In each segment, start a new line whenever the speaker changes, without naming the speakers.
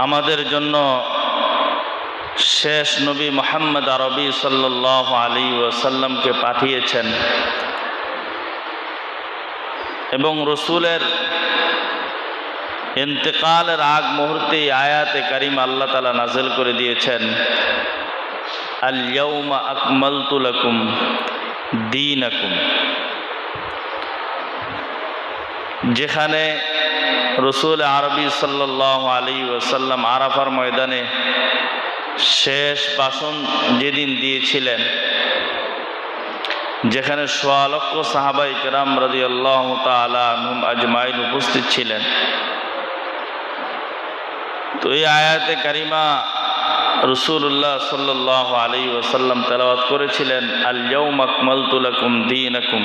আমাদের জন্য শেষ নবী মোহাম্মদ আরবি সাল্লাহ আলী ওসাল্লামকে পাঠিয়েছেন। এবং রসুলের ইন্তেকালের আগ মুহূর্তে আয়াতে কারিম আল্লাহ তালা নাজেল করে দিয়েছেন আলিয়াউমা আকমলতুলকুম দিন আকুম যেখানে রসুল আরবি সাল্লাহ আলী ওসাল্লাম আরাফার ময়দানে শেষ ভাষণ যেদিন দিয়েছিলেন, যেখানে সোয়া লক্ষ সাহাবাই কেরাম রাজি আল্লাহ তালুম আজমাইন উপস্থিত ছিলেন। তো এই আয়াতে কারিমা রসুল্লাহ সাল্লাহ আলী ওসাল্লাম তেলাওয়াত করেছিলেন আল্লাউম আকমল তুলাকুম দিন আকুম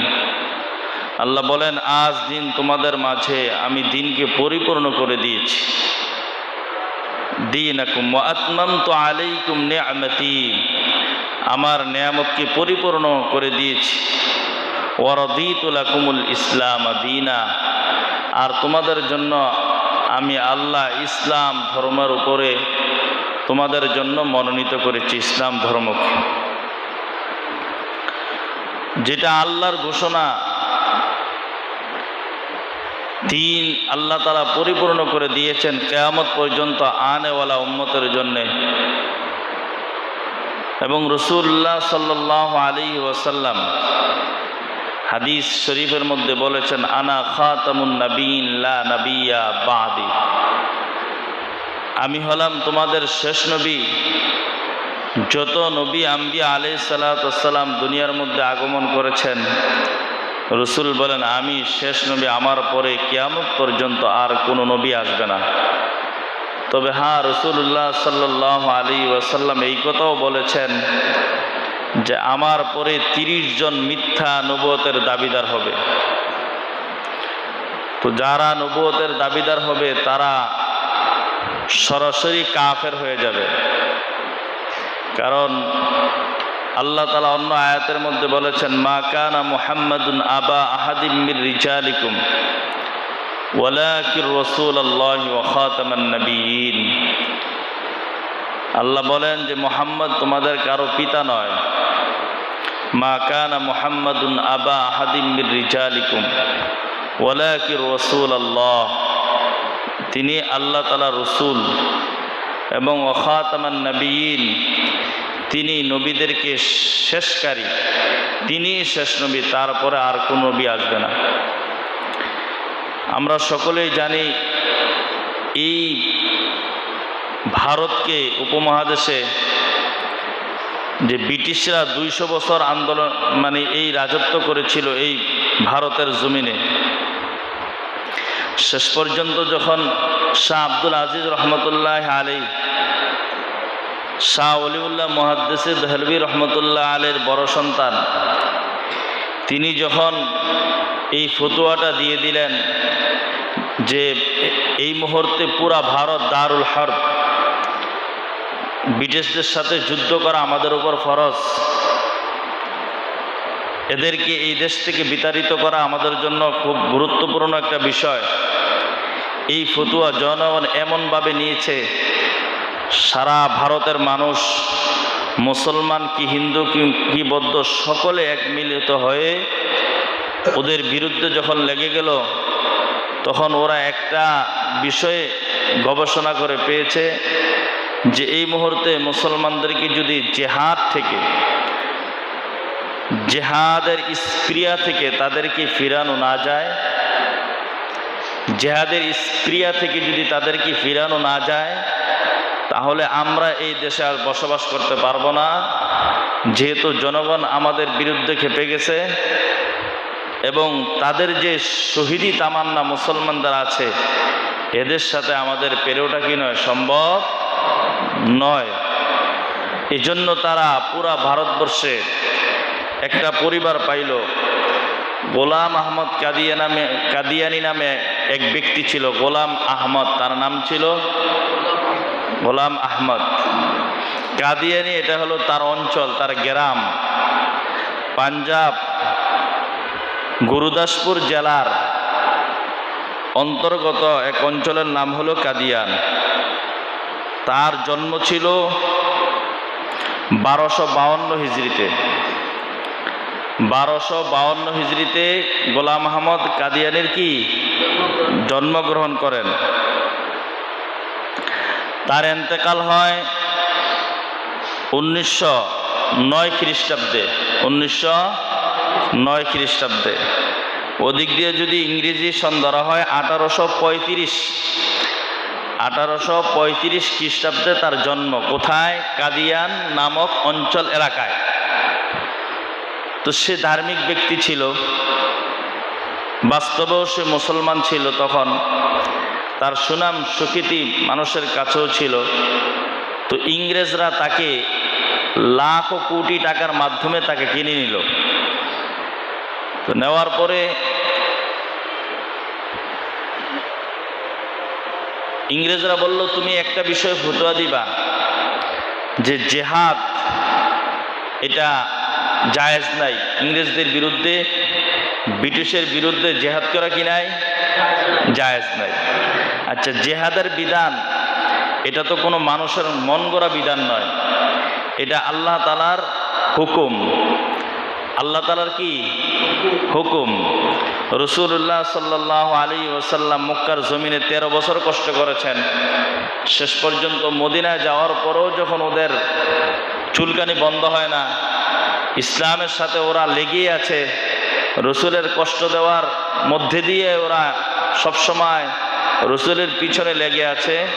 আল্লাহ বলেন, আজ দিন তোমাদের মাঝে আমি দিনকে পরিপূর্ণ করে দিয়েছি। দিন আকুম আত্মাম তো আলাইকুম নেয়ামতি। আমার নেয়ামতকে পরিপূর্ণ করে দিয়েছি। ওরদিতুলাকুমুল ইসলাম দিনা। আর তোমাদের জন্য আমি আল্লাহ ইসলাম ধর্মের উপরে তোমাদের জন্য মনোনীত করেছি, ইসলাম ধর্মকে। যেটা আল্লাহর ঘোষণা দিন আল্লাহ তালা পরিপূর্ণ করে দিয়েছেন কেয়ামত পর্যন্ত আনেওয়ালা উম্মতের জন্যে। এবং রসুল্লাহ সাল্লাহ আলী ওয়াসাল্লাম হাদিস শরীফের মধ্যে বলেছেন, আনা খাতামুন নবীন লা নবিয়া আমি হলাম তোমাদের শেষ নবী। যত নবী আম্বিয়া আলি দুনিয়ার মধ্যে আগমন করেছেন রসুল বলেন, আমি শেষ নবী আমার পরে কিয়ামত পর্যন্ত আর কোনো নবী আসবে না। তবে হ্যাঁ রসুল্লাহ সাল্লাহ আলী ওয়াসাল্লাম এই কথাও বলেছেন যে, আমার পরে তিরিশ জন মিথ্যা নবতের দাবিদার হবে। তো যারা নবতের দাবিদার হবে, তারা সরাসরি কাফের হয়ে যাবে। কারণ আল্লাহ তালা অন্য আয়াতের মধ্যে বলেছেন, মা কানা মুহাম্মাদুন আবা আহাদিমির রিজালিকুম, ওয়ালাকির রসুল আল্লাহ ওখাতামান নবীন আল্লাহ বলেন যে, মোহাম্মদ তোমাদের কারও পিতা নয়। মা কানা মুহাম্মাদুন আবা আহাদিমির রিজালিকুম, ওয়ালাকির রসুল আল্লাহ তিনি আল্লাহ তালা রসুল এবং ওখাতামান নবীন তিনি নবীদেরকে শেষকারী। তিনি শেষ নবী, তারপরে আর কোন নবী আসবে না। আমরা সকলেই জানি, এই ভারতকে উপমহাদেশে যে ব্রিটিশরা দুইশো বছর আন্দোলন মানে এই রাজত্ব করেছিল এই ভারতের জমিনে, শেষ পর্যন্ত যখন শাহ আব্দুল আজিজ রহমতুল্লাহ আলী শাহ অলিউল্লাহ মহাদ্দেসে দহলবী রহমতুল্লাহ আলের বড় সন্তান। তিনি যখন এই ফতুয়াটা দিয়ে দিলেন যে এই মুহূর্তে পুরা ভারত দারুল হরব, ব্রিটিশদের সাথে যুদ্ধ করা আমাদের উপর ফরজ। এদেরকে এই দেশ থেকে বিতাড়িত করা আমাদের জন্য খুব গুরুত্বপূর্ণ একটা বিষয়। এই ফতুয়া জনগণ এমনভাবে নিয়েছে সারা ভারতের মানুষ, মুসলমান কি হিন্দু কি বৌদ্ধ, সকলে এক মিলিত হয়ে ওদের বিরুদ্ধে যখন লেগে গেল, তখন ওরা একটা বিষয়ে গবেষণা করে পেয়েছে যে এই মুহূর্তে মুসলমানদেরকে যদি জেহাদ থেকে, জেহাদের স্প্রিয়া থেকে তাদেরকে ফিরানো না যায়? জেহাদের স্প্রিয়া থেকে যদি তাদেরকে ফিরানো না যায় তাহলে আমরা এই দেশে আর বসবাস করতে পারব না। যেহেতু জনগণ আমাদের বিরুদ্ধে খেপে গেছে এবং তাদের যে শহীদি তামান্না মুসলমানদের আছে, এদের সাথে আমাদের পেরেওটা কি নয়, সম্ভব নয়। এজন্য তারা পুরা ভারতবর্ষে একটা পরিবার পাইল। গোলাম আহমদ কাদিয়া নামে, কাদিয়ানি নামে এক ব্যক্তি ছিল, গোলাম আহমদ, তার নাম ছিল গোলাম আহমদ। কাদিয়ানি, এটা হলো তার অঞ্চল, তার গ্রাম। পাঞ্জাব, গুরুদাসপুর জেলার অন্তর্গত এক অঞ্চলের নাম হলো কাদিয়ান। তার জন্ম ছিল বারোশো বাউন্ন হিজড়িতে। বারোশো বাউন্ন হিজড়িতে গোলাম আহমদ কাদিয়ানির কি? জন্মগ্রহণ করেন। তার এন্তেকাল হয় উনিশশো নয় খ্রিস্টাব্দে, উনিশশো নয় খ্রিস্টাব্দে। ওদিক দিয়ে যদি ইংরেজি সন ধরা হয়, আঠারোশো পঁয়ত্রিশ। আঠারোশো পঁয়ত্রিশ খ্রিস্টাব্দে তার জন্ম। কোথায়? কাদিয়ান নামক অঞ্চল এলাকায়। তো সে ধার্মিক ব্যক্তি ছিল। বাস্তবেও সে মুসলমান ছিল তখন। তার সুনাম সুখ্যাতি মানুষের কাছেও ছিল। তো ইংরেজরা তাকে লাখ কোটি টাকার মাধ্যমে তাকে কিনে নিল। তো নেওয়ার পরে ইংরেজরা বলল, তুমি একটা বিষয় ফতুয়া দিবা যে জেহাদ এটা জায়েজ নাই। ইংরেজদের বিরুদ্ধে, ব্রিটিশের বিরুদ্ধে জেহাদ করা কি নাই? জায়েজ নাই। আচ্ছা জেহাদের বিধান, এটা তো কোনো মানুষের মন গড়া বিধান নয়। এটা আল্লাহ তালার হুকুম। আল্লাহ তালার কি? হুকুম। রসুল্লাহ সাল্লাহ আলী ওসাল্লাম মক্কার জমিনে তেরো বছর কষ্ট করেছেন। শেষ পর্যন্ত মদিনায় যাওয়ার পরেও যখন ওদের চুলকানি বন্ধ হয় না, ইসলামের সাথে ওরা লেগেই আছে। রসুলের কষ্ট দেওয়ার মধ্যে দিয়ে ওরা সবসময় রসুলের পিছনে লেগে আছে।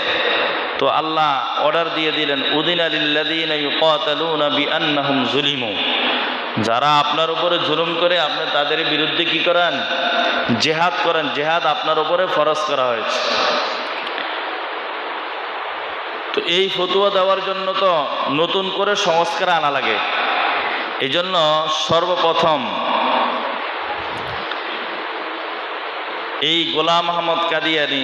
তো আল্লাহ অর্ডার দিয়ে দিলেন, উদিন আলিল্লাদিন জুলিমু যারা আপনার উপরে জুলুম করে, আপনি তাদের বিরুদ্ধে কি করেন? জেহাদ করেন। জেহাদ আপনার উপরে ফরজ করা হয়েছে। তো এই ফতুয়া দেওয়ার জন্য তো নতুন করে সংস্কার আনা লাগে। এই জন্য সর্বপ্রথম এই গোলাম আহমদ কাদিয়ানি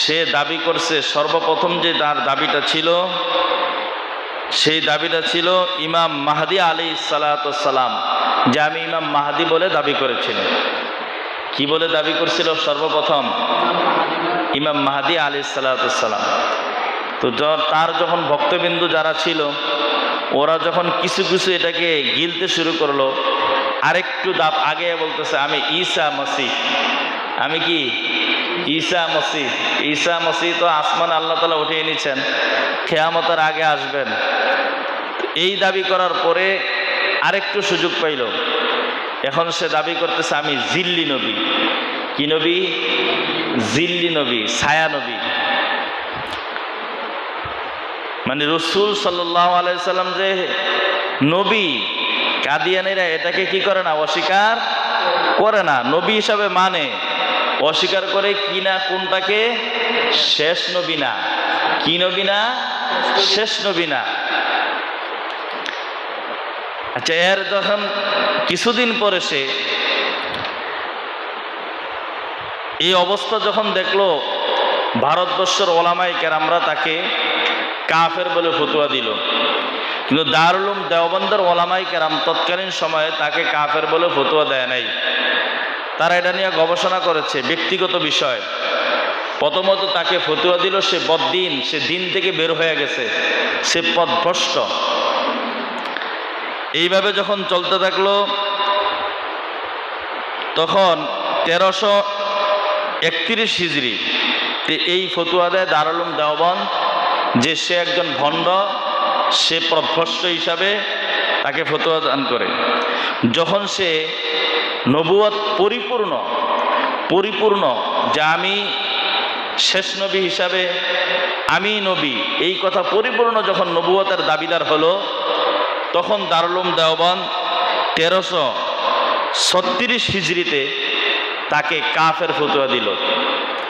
সে দাবি করছে, সর্বপ্রথম যে তার দাবিটা ছিল, সেই দাবিটা ছিল ইমাম মাহাদি আলী সালাতাম যে আমি ইমাম মাহাদি বলে দাবি করেছিল কি বলে দাবি করছিল? সর্বপ্রথম ইমাম মাহাদি আলী সালাতাম তো তার যখন ভক্তবিন্দু যারা ছিল, ওরা যখন কিছু কিছু এটাকে গিলতে শুরু করল, আরেকটু দাপ আগে বলতেছে, আমি ঈসা মসি আমি কি? ঈসা মসি ঈসা মসি তো আসমান আল্লাহ তালা উঠিয়ে নিচ্ছেন খেয়ামতের আগে আসবেন। এই দাবি করার পরে আরেকটু সুযোগ পাইল। এখন সে দাবি করতেছে, আমি জিল্লি নবী। কি নবী? জিল্লি নবী, ছায়া নবী। মানে রসুল আলাইসাল্লাম যে নবী, কাদিয়ানিরা এটাকে কি করে না, অস্বীকার করে না। নবী হিসাবে মানে অস্বীকার করে কি না, কোনটাকে? শেষ নবী না। কি নবী না? শেষ নবী না। আচ্ছা এর যখন কিছুদিন পরে সে এই অবস্থা যখন দেখল, ভারতবর্ষের ওলামাই কেরামরা তাকে কাফের বলে ফতুয়া দিল। কিন্তু দারুলুম দেওবন্দের ওলামাই কেরাম তৎকালীন সময়ে তাকে কাফের বলে ফতুয়া দেয় নাই। তারা এটা নিয়ে গবেষণা করেছে, ব্যক্তিগত বিষয়। প্রথমত তাকে ফতুয়া দিল সে বদ্দিন, সে দিন থেকে বের হয়ে গেছে, সে পদভ্রষ্ট। এইভাবে যখন চলতে থাকল, তখন তেরোশো একত্রিশ হিজড়ি এই ফতুয়া দেয় দারুলুম দেওবন যে সে একজন ভণ্ড, সে প্রভ্রষ্ট হিসাবে তাকে ফতুয়া দান করে। যখন সে নবুয়ত পরিপূর্ণ পরিপূর্ণ যে আমি শেষ নবী হিসাবে আমি নবী। এই কথা পরিপূর্ণ যখন নবুয়তের দাবিদার হলো, তখন দারুলুম দেওবান তেরোশো ছত্রিশ হিজড়িতে তাকে কাফের ফতুয়া দিল।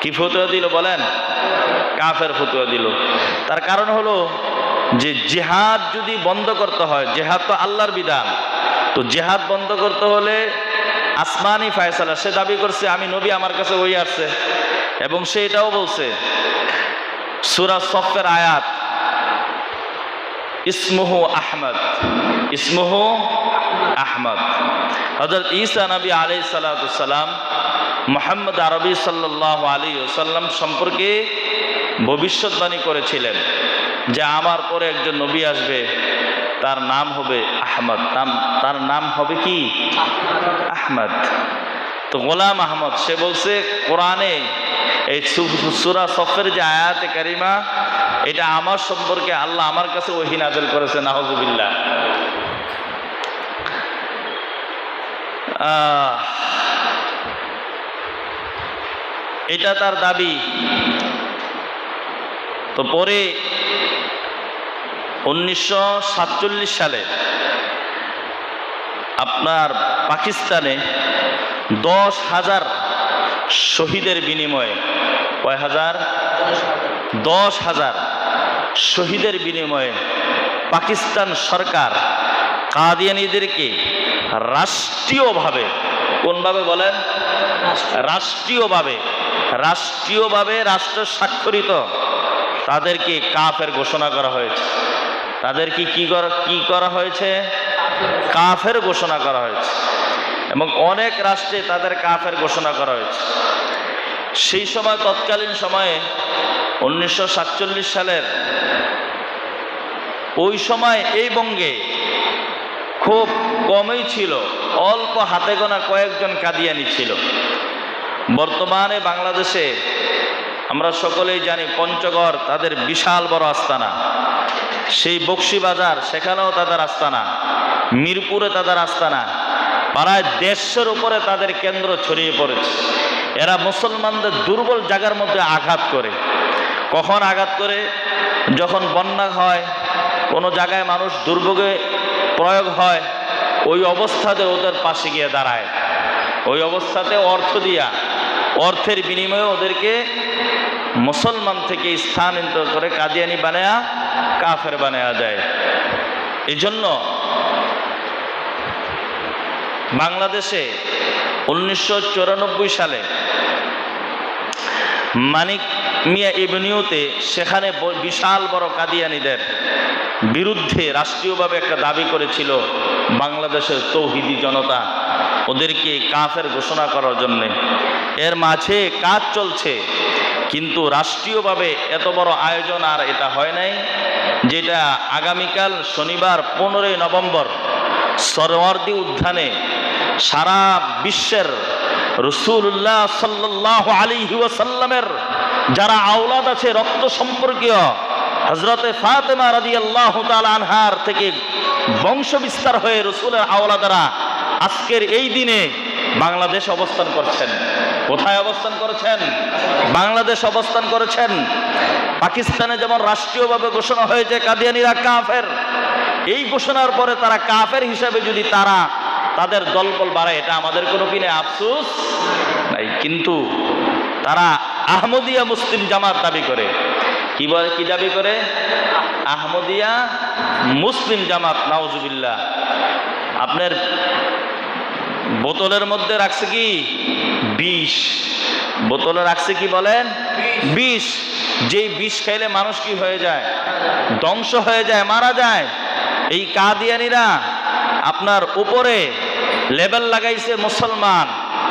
কি ফতুয়া দিল বলেন? কাফের ফতুয়া দিল। তার কারণ হলো যে জেহাদ যদি বন্ধ করতে হয়, জেহাদ তো আল্লাহর বিধান, তো জেহাদ বন্ধ করতে হলে আসমানি ফায়সালা, সে দাবি করছে, আমি নবী, আমার কাছে ওই আসছে এবং সে এটাও বলছে, সুরা সফের আয়াত, ইসমুহু আহমদ ইসমুহু আহমদ। হজরত ঈসা নবী আলি সালাম মোহাম্মদ আরবি সাল্লাহ আলী সাল্লাম সম্পর্কে ভবিষ্যৎবাণী করেছিলেন যে আমার পরে একজন নবী আসবে। তার নাম হবে আহমদ। তার নাম হবে কি? আহমদ। তো গোলাম আহমদ সে বলছে কোরআনে এই সুরা সফের যে আয়াতে কারিমা এটা আমার সম্পর্কে আল্লাহ আমার কাছে ওহি নাজল করেছে নাহজুবিল্লাহ আহ, এটা তার দাবি। তো পরে উনিশশো সাতচল্লিশ সালে আপনার পাকিস্তানে দশ হাজার শহীদের বিনিময়ে, কয় হাজার? দশ হাজার শহীদের বিনিময়ে পাকিস্তান সরকার কাদিয়ানিদেরকে রাষ্ট্রীয়ভাবে, কোনভাবে বলেন? রাষ্ট্রীয়ভাবে রাষ্ট্রীয়ভাবে রাষ্ট্র স্বাক্ষরিত তাদেরকে কাফের ঘোষণা করা হয়েছে। তাদেরকে কি করা কি করা হয়েছে? কাফের ঘোষণা করা হয়েছে। এবং অনেক রাষ্ট্রে তাদের কাফের ঘোষণা করা হয়েছে। সেই সময় তৎকালীন সময়ে উনিশশো সাতচল্লিশ সালের ওই সময় এই বঙ্গে খুব কমই ছিল। অল্প হাতে গোনা কয়েকজন কাদিয়ানি ছিল। বর্তমানে বাংলাদেশে আমরা সকলেই জানি পঞ্চগড় তাদের বিশাল বড় আস্তানা। সেই বক্সিবাজার সেখানেও তাদের আস্তানা। মিরপুরে তাদের আস্তানা। প্রায় দেশের উপরে তাদের কেন্দ্র ছড়িয়ে পড়েছে। এরা মুসলমানদের দুর্বল জায়গার মধ্যে আঘাত করে। কখন আঘাত করে? যখন বন্যা হয়, কোনো জায়গায় মানুষ দুর্ভোগে প্রয়োগ হয়, ওই অবস্থাতে ওদের পাশে গিয়ে দাঁড়ায়। ওই অবস্থাতে অর্থ দিয়া, অর্থের বিনিময়ে ওদেরকে মুসলমান থেকে স্থানান্তর করে কাদিয়ানি বানায়া কাফের বানায়া যায় এই জন্য বাংলাদেশে উনিশশো সালে মানিক মিয়া এভিনিউতে সেখানে বিশাল বড় কাদিয়ানিদের বিরুদ্ধে রাষ্ট্রীয়ভাবে একটা দাবি করেছিল বাংলাদেশের তৌহিদি জনতা ওদেরকে কাফের ঘোষণা করার জন্যে। এর মাঝে কাজ চলছে। কিন্তু রাষ্ট্রীয়ভাবে এত বড় আয়োজন আর এটা হয় নাই, যেটা আগামীকাল শনিবার পনেরোই নভেম্বর সরওয়ার্দী উদ্যানে সারা বিশ্বের রসুল্লাহ সাল্লাহ আলী ওয়াসাল্লামের যারা আওলাদ আছে রক্ত সম্পর্কীয় হজরতে ফাতেমা রাজি আল্লাহ আনহার থেকে বংশ বিস্তার হয়ে রসুলের আওলাদারা আজকের এই দিনে বাংলাদেশ অবস্থান করছেন। কোথায় অবস্থান করেছেন? বাংলাদেশ অবস্থান করেছেন। পাকিস্তানে যেমন রাষ্ট্রীয়ভাবে ঘোষণা হয়েছে কাদিয়ানিরা কাফের, এই ঘোষণার পরে তারা কাফের হিসাবে যদি তারা তাদের দলবল বাড়ায়, এটা আমাদের কোনো কিনে আফসোস নাই। কিন্তু তারা আহমদিয়া মুসলিম জামাত দাবি করে। কি বলে, কি দাবি করে? আহমদিয়া মুসলিম জামাত, নাউজুবিল্লাহ। আপনার বোতলের মধ্যে রাখছে কি? বিষ। বোতলে রাখছে কি বলেন? বিষ। যেই বিষ খাইলে মানুষ কি হয়ে যায়? ধ্বংস হয়ে যায়, মারা যায়। এই কাদিয়ানিরা আপনার উপরে লেবেল লাগাইছে মুসলমান।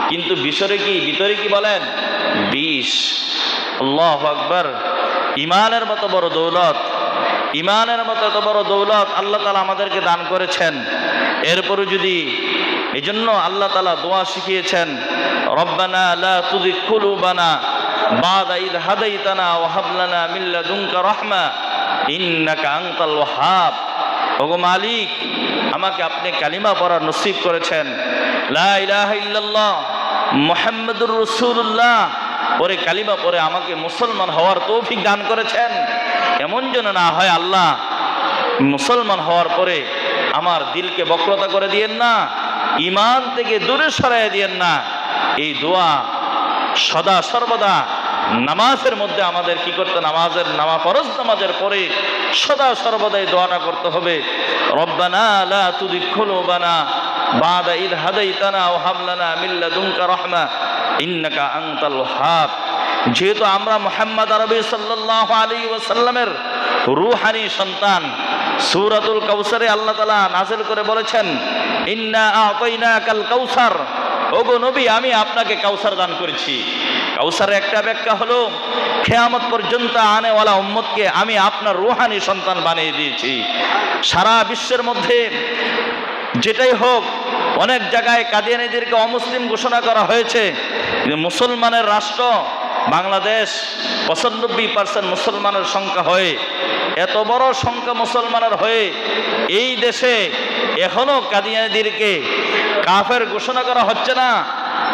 কিন্তু ভিতরে কি ভিতরে কি বলেন? বিষ। আল্লাহ আকবর। ইমানের মতো বড় দৌলত। ইমানের মতো এত বড় দৌলত আল্লাহ তালা আমাদেরকে দান করেছেন। এরপরে যদি এই জন্য আল্লাহ তালা দোয়া শিখিয়েছেন, রব্বানা লা তুযিগ কুলুবানা বাদা ইদ হাদাইতানা ওয়া হাব লানা মিন লাদুনকা রাহমা ইন্নাকা আনতাল ওয়াহ্হাব ওগো মালিক, আমাকে আপনি কালিমা পড়ার নসিব করেছেন। লা ইলাহা ইল্লাল্লাহ, মুহাম্মাদুর রাসূলুল্লাহ। পরে কালিমা পরে আমাকে মুসলমান হওয়ার তৌফিক দান করেছেন। এমন যেন না হয় আল্লাহ, মুসলমান হওয়ার পরে আমার দিলকে বক্রতা করে দিয়েন না। ইমান থেকে দূরে সরাই দিয়েন না। এই দোয়া সদা সর্বদা নামাজের মধ্যে আমাদের কি করতে নামাজের নামা ফরজ নামাজের পরে সদা সর্বদাই দোয়াটা করতে হবে। রব্বানা লা তুদিখুলুবানা বাদা ইদ হাদাইতানা ওয়া হাব লানা মিন লাদুনকা রাহমা ইন্নাকা আনতাল ওয়াহ্হাব যেহেতু আমরা মোহাম্মদ আরবি সাল্লাল্লাহু আলাইহি ওয়াসাল্লামের রূহানি সন্তান, সূরাতুল কাউসারে আল্লাহ তাআলা নাযিল করে বলেছেন আতাইনাকাল কাউসার। ওগো নবী, আমি আপনাকে কাউসার দান করেছি। কাউসারের একটা ব্যাখ্যা হলো খেয়ামত পর্যন্ত আনেওয়ালা উম্মতকে আমি আপনার রুহানি সন্তান বানিয়ে দিয়েছি। সারা বিশ্বের মধ্যে যেটাই হোক, অনেক জায়গায় কাদিয়ানিদেরকে অমুসলিম ঘোষণা করা হয়েছে মুসলমানের রাষ্ট্র বাংলাদেশ পঁচানব্বই পার্সেন্ট মুসলমানের সংখ্যা হয়ে, এত বড় সংখ্যা মুসলমানের হয়ে এই দেশে এখনও কাদিয়ানিদেরকে কাফের ঘোষণা করা হচ্ছে না।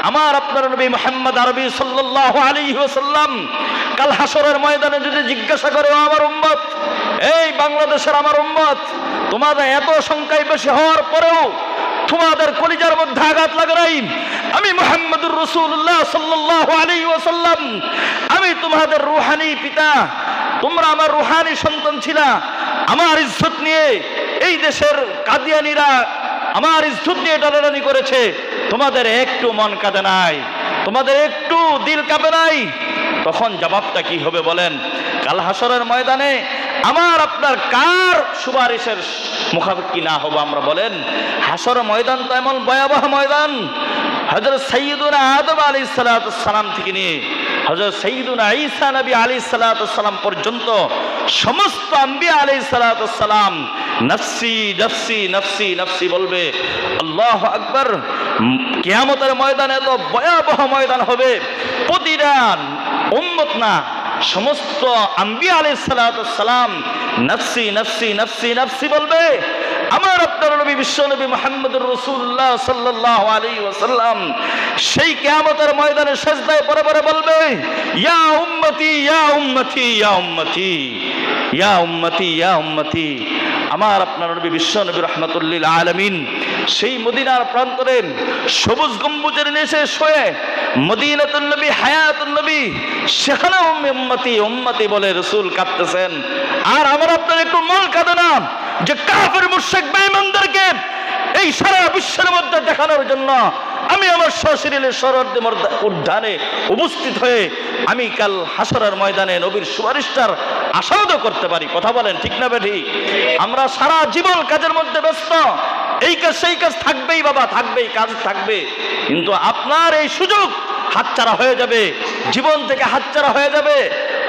আমার আপনার নবী মোহাম্মদ আরবি সাল্লাহ আলী ওসাল্লাম কাল হাসরের ময়দানে যদি জিজ্ঞাসা করে আমার উম্মত, এই বাংলাদেশের আমার উম্মত, তোমাদের এত সংখ্যায় বেশি হওয়ার পরেও তোমাদের কলিজার মধ্যে আঘাত লাগে নাই? আমি মোহাম্মদুর রসুল্লাহ সাল্লাহ আলী ওসাল্লাম আমি তোমাদের রুহানি পিতা, তোমরা আমার রুহানি সন্তান ছিলা। আমার ইজ্জত নিয়ে এই দেশের কাদিয়ানিরা আমার ইজ্জত নিয়ে টানাটানি করেছে। তোমাদের একটু মন কাঁদে নাই, তোমাদের একটু দিল কাঁপে নাই। তখন জবাবটা কি হবে বলেন? কাল হাসরের ময়দানে আমার আপনার কার সুপারিশের মুখাপেক্ষি না হব আমরা বলেন? হাসর ময়দান তো এমন ভয়াবহ ময়দান। হজরত সৈয়দুনা আদম আলী সালাম থেকে নিয়ে হজরত সৈয়দুনা ঈসা নবী আলী সালাম পর্যন্ত সমস্ত আম্বিয়া আলী সালাম নফসি নফসি নফসি নফসি বলবে, আল্লাহ আকবর, কেয়ামতের ময়দানে এত ভয়াবহ ময়দান হবে প্রতিটা উম্মত না, সমস্ত আম্বিয়া আলী সালাম নফসি নফসি নফসি নফসি বলবে আমার আপনার নবী বিশ্ব নবী মোহাম্মদুর রসুল্লাহ সাল্লাহ আলী ওসাল্লাম সেই কেয়ামতের ময়দানে শেষদায় পরে পরে বলবে, ইয়া উম্মতি ইয়া উম্মতি ইয়া উম্মতি ইয়া উম্মতি ইয়া উম্মতি। আমার আপনার নবী বিশ্ব নবী রহমতুল্লিল আলমিন সেই মদিনার প্রান্তরে সবুজ গম্বুজের নিচে শোয়ে মদিনাতুল নবী হায়াতুল নবী সেখানে উম্মতি উম্মতি বলে রসুল কাঁদতেছেন। আর আমার আপনার একটু মন কাঁদে না। যে কাফের মুর্শেক বেঈমানদেরকে এই সারা বিশ্বের মধ্যে দেখানোর জন্য আমি আমার সশরীরে সরদ্দে উদ্যানে উপস্থিত হয়ে আমি কাল হাসরের ময়দানে নবীর সুপারিশটার আশাও করতে পারি। কথা বলেন, ঠিক না বেঠি? আমরা সারা জীবন কাজের মধ্যে ব্যস্ত। এই কাজ, সেই কাজ থাকবেই বাবা, থাকবেই, কাজ থাকবে। কিন্তু আপনার এই সুযোগ হাতছাড়া হয়ে যাবে, জীবন থেকে হাতছাড়া হয়ে যাবে।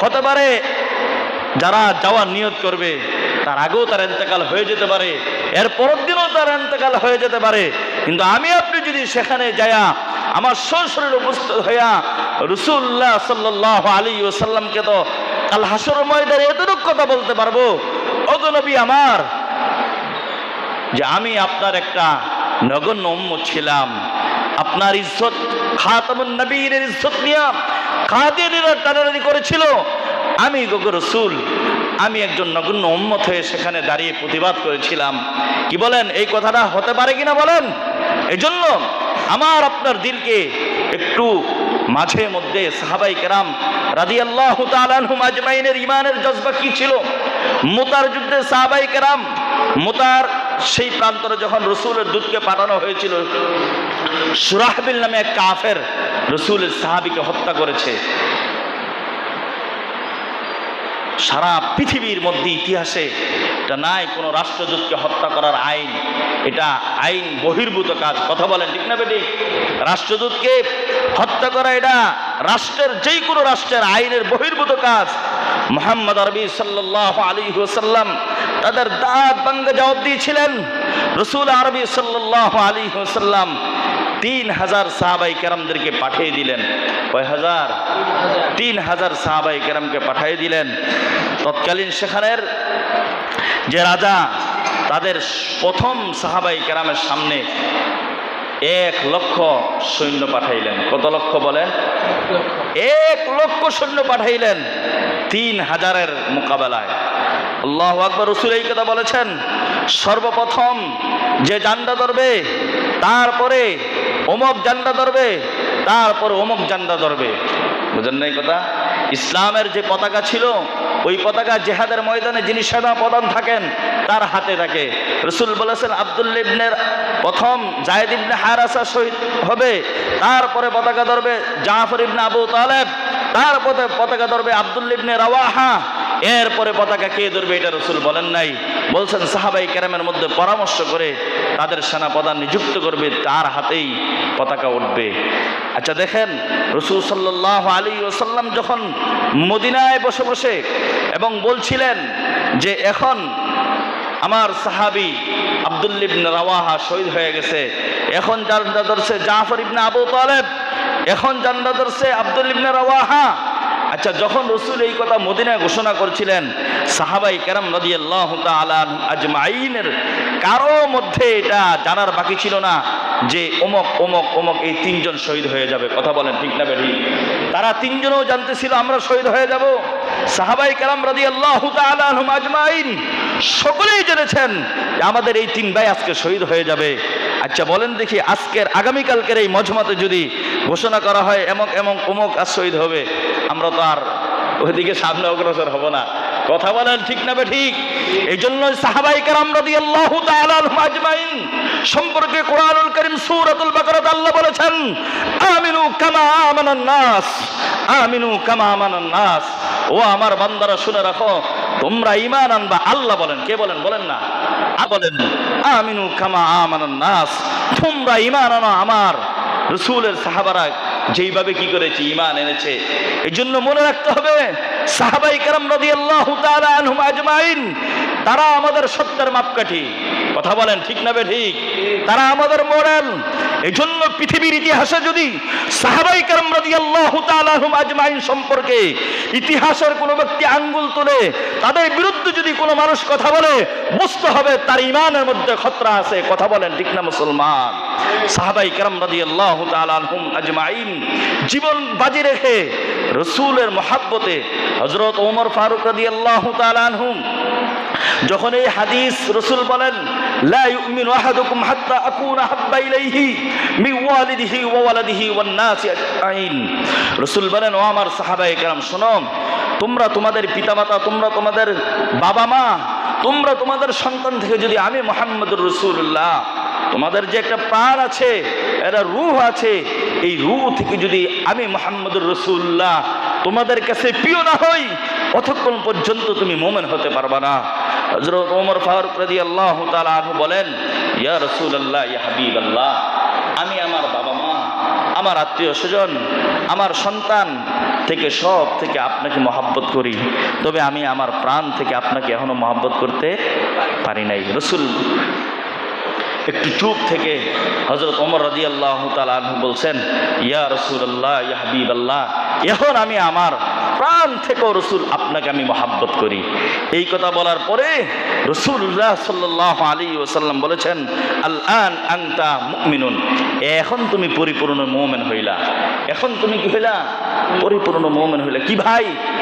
হতে পারে যারা যাওয়ার নিয়ত করবে তার আগেও তার এন্তেকাল হয়ে যেতে পারে, এর পরের দিনও তার এন্তেকাল হয়ে যেতে পারে। কিন্তু আমি আপনি যদি সেখানে যায়া আমার শ্বশুরের উপস্থিত হইয়া রসুল্লাহ সাল্লাহ আলী ওসাল্লামকে তো কাল হাসর ময়দানে এতটুক কথা বলতে পারব অগনবী আমার, যে আমি আপনার একটা নগণ্য উম্মত ছিলাম। আপনার ইজ্জত খাতামুন নবীর ইজ্জত নিয়ে কাদেরা টানাটানি করেছিল। আমি গোগো রসুল আমি একজন নগণ্য উম্মত হয়ে সেখানে দাঁড়িয়ে প্রতিবাদ করেছিলাম। কি বলেন? এই কথাটা হতে পারে কিনা বলেন? এজন্য আমার আপনার দিলকে একটু মাঝে মধ্যে সাহাবাই কেরাম রাদি আল্লাহ আজমাইনের ইমানের জজবা কি ছিল? মুতার যুদ্ধে সাহাবাই কেরাম, মুতার সেই প্রান্তরে যখন রসুলের দুধকে পাঠানো হয়েছিল, সুরাহবিল নামে এক কাফের রসুলের সাহাবিকে হত্যা করেছে। সারা পৃথিবীর মধ্যে ইতিহাসে এটা নাই, কোনো রাষ্ট্রদূতকে হত্যা করার আইন, এটা আইন বহির্ভূত কাজ। কথা বলেন, ঠিক না বেটি? রাষ্ট্রদূতকে হত্যা করা এটা রাষ্ট্রের যেই কোনো রাষ্ট্রের আইনের বহির্ভূত কাজ। মোহাম্মদ আরবি সাল্লাহ আলী হুসাল্লাম তাদের দাঁত বাঙ্গে জবাব দিয়েছিলেন। রসুল আরবি সাল্লাহ আলী হুসাল্লাম তিন হাজার সাহাবাই কেরামদেরকে পাঠিয়ে দিলেন। কয় হাজার তিন হাজার সাহাবাই কেরামকে পাঠিয়ে দিলেন। তৎকালীন সেখানের যে রাজা, তাদের প্রথম সাহাবাই কেরামের সামনে এক লক্ষ সৈন্য পাঠাইলেন। কত লক্ষ বলেন? এক লক্ষ সৈন্য পাঠাইলেন তিন হাজারের মোকাবেলায়। আল্লাহ আকবর রসুল এই কথা বলেছেন, সর্বপ্রথম যে জান্ডা ধরবে, তারপরে অমক জান্ডা ধরবে, তারপরে অমক জান্ডা ধরবে। বুঝেন নাই কথা? ইসলামের যে পতাকা ছিল, ওই পতাকা জেহাদের ময়দানে যিনি সেনা প্রধান থাকেন, তার হাতে থাকে। রসুল বলেছেন আবদুল্লা ইবনের প্রথম জায়দ ইবনে হারাসা শহীদ হবে, তারপরে পতাকা ধরবে জাফর ইবনে আবু তালেব, তারপরে পতাকা ধরবে আবদুল্লা ইবনে রাওয়াহা। এরপরে পতাকা কে ধরবে, এটা রসুল বলেন নাই। বলছেন, সাহাবাই কেরামের মধ্যে পরামর্শ করে তাদের সেনাপ্রধান নিযুক্ত করবে, তার হাতেই পতাকা উঠবে। আচ্ছা দেখেন, রসুল সাল্লাহ আলী ওসাল্লাম যখন মদিনায় বসে বসে এবং বলছিলেন যে, এখন আমার সাহাবি আবদুল্লিবন রাওয়াহা শহীদ হয়ে গেছে, এখন জান্ডা ধরছে জাফর ইবনে আবু তালেব, এখন জান্ডা ধরছে আব্দুল রাওয়াহা আচ্ছা যখন রসুল এই কথা মদিনায় ঘোষণা করছিলেন, সাহাবাই কেরাম নদী আল্লাহ আজমাইনের, কারও মধ্যে এটা জানার বাকি ছিল না যে অমক অমক অমক এই তিনজন শহীদ হয়ে যাবে। কথা বলেন ঠিক না বেঠি তারা তিনজনও জানতেছিল আমরা শহীদ হয়ে যাব। সাহাবাই কেরাম রাজি আল্লাহ আজমাইন সকলেই জেনেছেন আমাদের এই তিন ভাই আজকে শহীদ হয়ে যাবে। আচ্ছা বলেন দেখি আজকের, আগামীকালকের এই মজমাতে যদি ঘোষণা করা হয় এমন এমন অমুক আর শহীদ হবে, আমরা তো আর ওইদিকে সামনে অগ্রসর হব না। কথা বলেন ঠিক না ঠিক? এই জন্য সাহাবাই কারাম রাদিয়াল্লাহু তাআলা আনহুম সম্পর্কে কোরআনুল কারীম সূরাতুল বাকারাত আল্লাহ বলেছেন, আমিনু কামা আমানান নাস, আমিনু কামা আমানান নাস। ও আমার বান্দারা শুনে রাখো, তোমরা ঈমান আনবা, আল্লাহ বলেন, কে বলেন বলেন না। বলেন আমিনু কামা আমানান নাস। তোমরা ইমান আনো আমার। রসুলের সাহাবারা যেইভাবে কি করেছে ইমান এনেছে। এই জন্য মনে রাখতে হবে, সাহাবাই কারাম রাজি আল্লাহ আনহুম আজমাইন তারা আমাদের সত্যের মাপকাঠি। কথা বলেন, ঠিক না ঠিক? তারা আমাদের মডেল এই জন্য পৃথিবীর ইতিহাসে যদি সাহাবাই কারাম আজমাইন সম্পর্কে ইতিহাসের কোনো ব্যক্তি আঙ্গুল তুলে তাদের বিরুদ্ধে যদি কোনো মানুষ কথা বলে বুঝতে হবে তার ইমানের মধ্যে খতরা আছে। কথা বলেন, ঠিক না মুসলমান? সাহাবাই কারাম আল্লাহ আনহুম আজমাইন জীবন বাজি রেখে রসুলের মহাব্বতে হজরত ওমর ফারুক রাদি আল্লাহ আনহুম যখন এই হাদিস রসুল বলেন রসুল বলেন, ও আমার সাহাবায়ে কেরাম, শোনো, তোমরা তোমাদের পিতামাতা, তোমরা তোমাদের বাবা মা তোমরা তোমাদের সন্তান থেকে যদি আমি মোহাম্মদুর রসুল্লাহ তোমাদের যে একটা প্রাণ আছে একটা রুহ আছে, এই রুহ থেকে যদি আমি মোহাম্মদুর রসুল্লাহ তোমাদের কাছে প্রিয় না হই, অতক্ষণ পর্যন্ত তুমি মোমেন হতে পারবা না। হজরত ওমর ফারুক রাজি আল্লাহ তালু বলেন, ইয়া রসুল আল্লাহ ইয়া হাবিব আল্লাহ আমি আমার বাবা মা, আমার আত্মীয় স্বজন, আমার সন্তান থেকে সব থেকে আপনাকে মহাব্বত করি। তবে আমি আমার প্রাণ থেকে আপনাকে এখনও মহাব্বত করতে পারি নাই। রসুল একটু চুপ থেকে হজরত ওমর রাজি আল্লাহ তালু বলছেন, ইয়া রসুল আল্লাহ ইয়া হাবিব আল্লাহ এখন আমি আমার প্রাণ থেকেও রসুল আপনাকে আমি মহাব্বত করি। এই কথা বলার পরে রসুল্লাহ সাল্লাহ আলী ওসাল্লাম বলেছেন আল্লাহ আংতা মুমিনুন। এখন তুমি পরিপূর্ণ মোমেন হইলা। এখন তুমি কি হইলা? পরিপূর্ণ মোমেন হইলা। কি ভাই?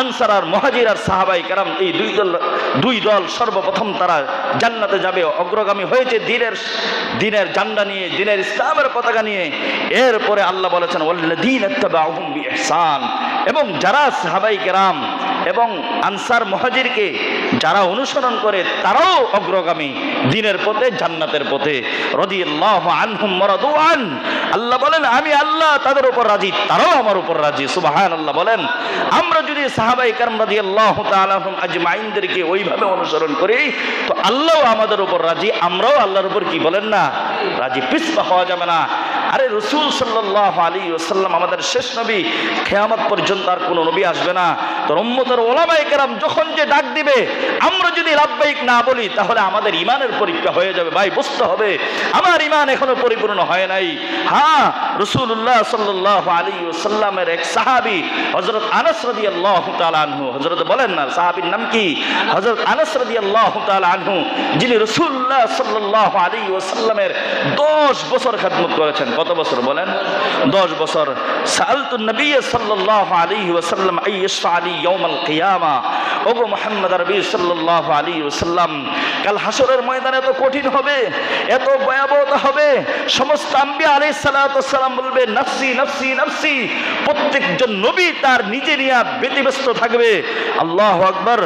আনসার আর মহাজির আর সাহাবাই কারাম এই দুই দল দুই দল সর্বপ্রথম তারা জান্নাতে যাবে। অগ্রগামী হয়েছে দিনের দিনের জান্ডা নিয়ে, দিনের ইসলামের পতাকা নিয়ে। এরপরে আল্লাহ বলেছেন এবং যারা সাহাবাই কেরাম এবং আনসার মহাজিরকে যারা অনুসরণ করে, তারাও অগ্রগামী দিনের পথে, জান্নাতের পথে। আনহুম আল্লাহ বলেন, আমি আল্লাহ তাদের উপর রাজি, তারাও আমার উপর রাজি। সুবাহান আল্লাহ বলেন, আমরা যদি সাহাবাই কারম রাদিয়াল্লাহু তাআলা আনহুম আজমাইনদেরকে ওইভাবে অনুসরণ করি, তো আল্লাহ আমাদের উপর রাজি, আমরাও আল্লাহর উপর কি বলেন না, রাজি। পিছপা হওয়া যাবে না। আরে রসুল সাল্লাহ আলী ওসাল্লাম আমাদের শেষ নবী খেয়ামত পর্যন্ত আর কোনো নবী আসবে না। তোর উম্মতের ওলামাই কেরাম যখন যে ডাক দিবে, আমরা যদি লাভবাহিক না বলি, তাহলে আমাদের ইমানের পরীক্ষা হয়ে যাবে। ভাই, বুঝতে হবে, আমার ইমান এখনও পরিপূর্ণ হয় নাই। হ্যাঁ রসুল্লাহ সাল্লাহ আলী ওসাল্লামের এক সাহাবি হজরত আনস রদি আল্লাহ আনহু হজরত বলেন না, সাহাবির নাম কি? হজরত আনস রদি আল্লাহ আনহু, যিনি রসুল্লাহ সাল্লাহ আলী ওসাল্লামের দশ বছর খেদমত করেছেন। কত বছর বলেন? দশ বছর। নবী সাল্লাল্লাহু আলাইহি ওয়াসাল্লাম আইয়াশফা আলী ইয়াউমাল কিয়ামা। ওগো মোহাম্মদ রবি সাল্লাহ আলী ওসাল্লাম কাল হাসরের ময়দানে এত কঠিন হবে, এত ভয়াবহতা হবে, সমস্ত আম্বি আলী সালাতু বলবে, নফসি নফসি নফসি। প্রত্যেকজন নবী তার নিজে নিয়ে ব্যতিব্যস্ত থাকবে। আল্লাহ আকবার।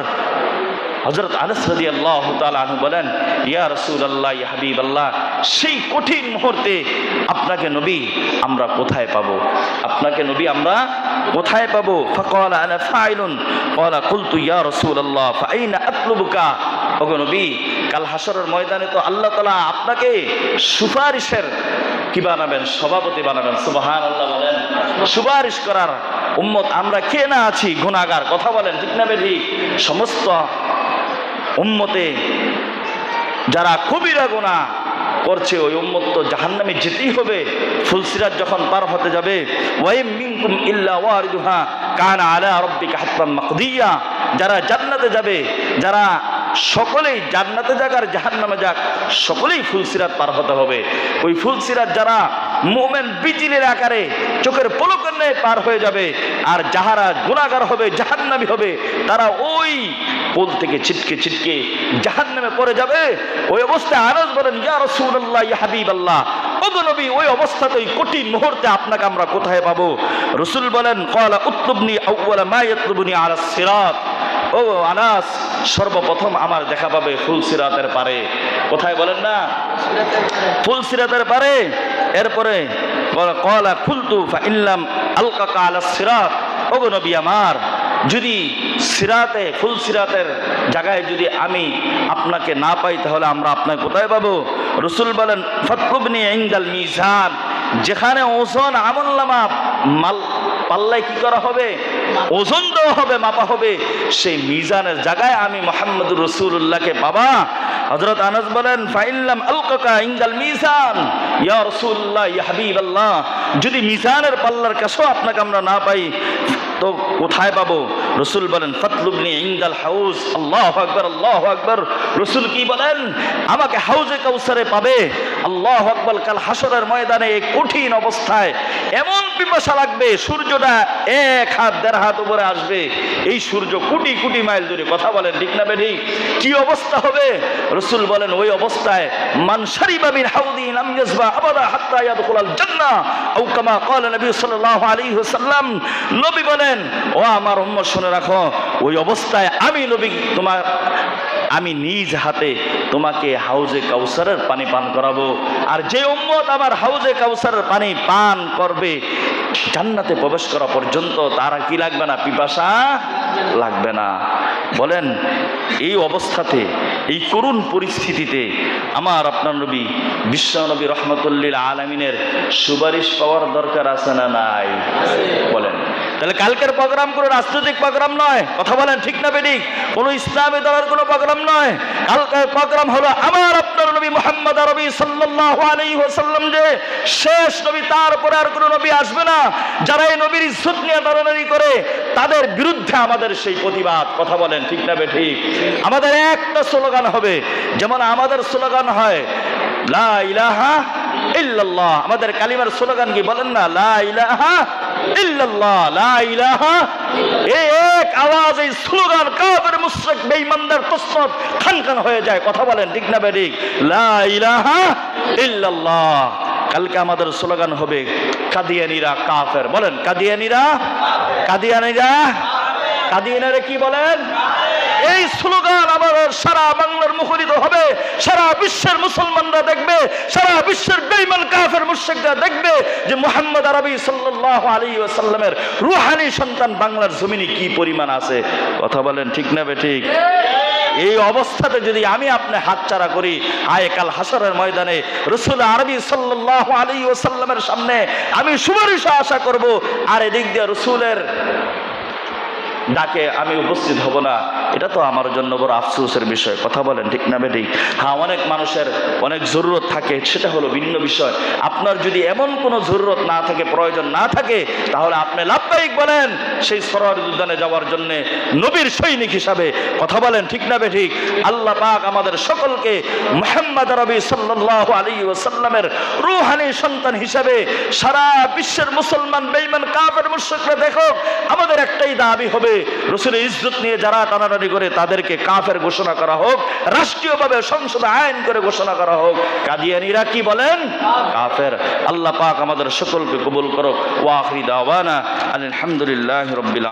হজরত আনস রাজি আল্লাহ আনহু বলেন, ইয়া রসুল আল্লাহ হাবিব আল্লাহ সেই কঠিন মুহূর্তে আপনাকে নবী আমরা কোথায় পাবো? আপনাকে নবী আমরা কোথায় পাবো? ফকল, আনা ফাইলুন। কলা, কুলতু, ইয়া রসুল আল্লাহ ফাইনা আতলুবুকা? ওগো নবী, কাল হাসরের ময়দানে তো আল্লাহ তালা আপনাকে সুপারিশের কি বানাবেন? সভাপতি বানাবেন। সুবাহান আল্লাহ বলেন, সুপারিশ করার উম্মত আমরা কে না আছি? গুণাগার কথা বলেন, ঠিক না বেঠি সমস্ত উম্মতে যারা কবিরা গোনা করছে, ওই উম্মত তো জাহান্নামে যেতেই হবে। ফুলসিরাত যখন পার হতে যাবে কানা যারা জান্নাতে যাবে, যারা সকলেই জান্নাতে যাক আর জাহান্নামে যাক, সকলেই ফুলসিরাত পার হতে হবে। ওই ফুলসিরাত যারা মোমেন বিচিলের আকারে চোখের পলকের ন্যায় পার হয়ে যাবে, আর যাহারা গুণাগার হবে, জাহান্নামী হবে, তারা ওই পোল থেকে ছিটকে ছিটকে জাহান্নামে পড়ে যাবে। ওই অবস্থায় আরজ বলেন, ইয়া রাসূলুল্লাহ, ইয়া হাবিবাল্লাহ, ওগো নবী, ওই অবস্থাতে ওই কঠিন মুহূর্তে আপনাকে আমরা কোথায় পাবো? রসুল বলেন কলা উত্তুবনি আউ্বালা মা ইয়াতলুবনি আলা সিরাত। ও আনাস, সর্বপ্রথম আমার দেখা পাবে ফুল সিরাতের পারে। কোথায় বলেন না? ফুল সিরাতের পারে। এরপরে কলা- কলা খুলতু ফা ইল্লাম আলকাকা আলা সিরাত। ওগো নবী আমার যদি সিরাতে, ফুল সিরাতের জায়গায় যদি আমি আপনাকে না পাই, তাহলে আমরা আপনাকে কোথায় পাবো? রসুল বলেন, ফতকুবনি ইন্দাল মিজান। যেখানে ওজন আমল্লামা মাল পাল্লায় কি করা হবে? ওজন দেওয়া হবে, মাপা হবে। সেই মিজানের জায়গায় আমি মোহাম্মদ রসুল্লাহকে পাবা। হজরত আনাস বলেন ফাইল্লাম আলকাকা ইংদাল মিজান। ইয়া রসুল্লাহ ইয়া হাবিব আল্লাহ যদি মিজানের পাল্লার কাছেও আপনাকে আমরা না পাই, তো কোথায় পাবো? রসুল বলেন, ফতলুবনি ইংদাল হাউস। আল্লাহ আকবর আল্লাহ আকবর। রসুল কি বলেন? আমাকে হাউজে কাউসারে পাবে। আল্লাহ আকবর, কাল হাসরের ময়দানে কঠিন অবস্থায় এমন পিপাসা লাগবে, সূর্যটা এক হাত দেড় হাত উপরে আসবে। এই সূর্য কোটি কোটি মাইল দূরে। কথা বলেন, ঠিক না বেঠি? কি অবস্থা হবে? রসুল বলেন, ওই অবস্থায় মানসারি বাবিন হাউদি নাম ইয়াসবা আবাদা হাত্তা ইয়াদখুলাল জান্নাহ। আও কামা নবী সাল্লাল্লাহু আলাইহি ওয়াসাল্লাম। নবী বলেন, ও আমার উম্মত, শুনে রাখো, ওই অবস্থায় আমি নবী, তোমার, আমি নিজ হাতে তোমাকে হাউজে কাউসারের পানি পান করাবো। আর যে উম্মত আমার হাউজে কাউসারের পানি পান করবে জান্নাতে প্রবেশ করা পর্যন্ত তারা কি লাগবে না? পিপাসা লাগবে না। বলেন, এই অবস্থাতে, এই করুণ পরিস্থিতিতে আমার আপনার নবী বিশ্ব নবী রহমতুল্লিল আলমিনের সুপারিশ পাওয়ার দরকার আছে না নাই? বলেন। তাহলে কালকের প্রোগ্রাম কোনো রাজনৈতিক প্রোগ্রাম নয়। কথা বলেন ঠিক না বেডিক কোনো ইসলামী দলের কোনো প্রোগ্রাম নয়। কালকের প্রোগ্রাম হলো আমার, আপনার নবী মোহাম্মদ রবি সাল্লাল্লাহু আলাইহি ওয়াসাল্লাম যে শেষ নবী, তারপরে আর কোনো নবী আসবে না। যারা এই নবীর ইজ্জত নিয়ে দাঁড়ানি করে, তাদের বিরুদ্ধে আমাদের সেই প্রতিবাদ। কথা বলেন ঠিক না বেঠিক? আমাদের একটা স্লোগান হবে। যেমন আমাদের স্লোগান হয়, লা ইলাহা ইল্লাল্লাহ। আমাদের কালিমার স্লোগান কি বলেন না? লা ইলাহা ইল্লাল্লাহ, লা ইলাহা। এই এক আওয়াজ, এই স্লোগান কাফের, মুশরিক, বেঈমানদের তসমাত খান খান হয়ে যায়। কথা বলেন, ঠিক না বেঠিক? লা ইলাহা ইল্লাল্লাহ। কালকে আমাদের স্লোগান হবে কাদিয়ানিরা কাফের। বলেন, কাদিয়ানিরা? কাদিয়ানিরা? কাদিয়ানিরা কি বলেন? এই স্লোগান আবার সারা বাংলার মুখরিত হবে, সারা বিশ্বের মুসলমানরা দেখবে, সারা বিশ্বের বেইমান কাফের মুশরিকরা দেখবে যে মোহাম্মদ আরবি সাল্লাল্লাহু আলাইহি ওয়াসাল্লামের রুহানি সন্তান বাংলার জমিনে কি পরিমাণ আছে? কথা বলেন ঠিক না ঠিক? এই অবস্থাতে যদি আমি আপনি হাতচারা করি আয় কাল হাসরের ময়দানে রসুল আরবি সাল্লাল্লাহু আলাইহি ওয়াসাল্লামের সামনে আমি সুপারিশ আশা করব, আর এদিক দিয়ে রসুলের ডাকে আমি উপস্থিত হব না, এটা তো আমার জন্য বড় আফসোসের বিষয়। কথা বলেন, ঠিক না বেঠিক? হ্যাঁ অনেক মানুষের অনেক জরুরত থাকে, সেটা হলো ভিন্ন বিষয়। আপনার যদি এমন কোনো জরুরত না থাকে, প্রয়োজন না থাকে, তাহলে আপনি লাভবাহিক বলেন, সেই সরোয়ার উদ্যানে যাওয়ার জন্য নবীর সৈনিক হিসাবে। কথা বলেন, ঠিক না বেঠিক? আল্লাহ পাক আমাদের সকলকে মোহাম্মদ রবি সাল্লাহ আলী ওসাল্লামের রুহানি সন্তান হিসাবে সারা বিশ্বের মুসলমান বেইমান কাফের, মুশরিকরা দেখো আমাদের একটাই দাবি হবে রসুলের ইজ্জত নিয়ে যারা টানাটানি করে তাদেরকে কাফের ঘোষণা করা হোক, রাষ্ট্রীয়ভাবে সংসদে আইন করে ঘোষণা করা হোক। কাদিয়ানিরা কি বলেন? কাফের। আল্লাহ পাক আমাদের সকলকে কবুল করো ওয়াহিদা আলহামদুলিল্লাহ রব্বিল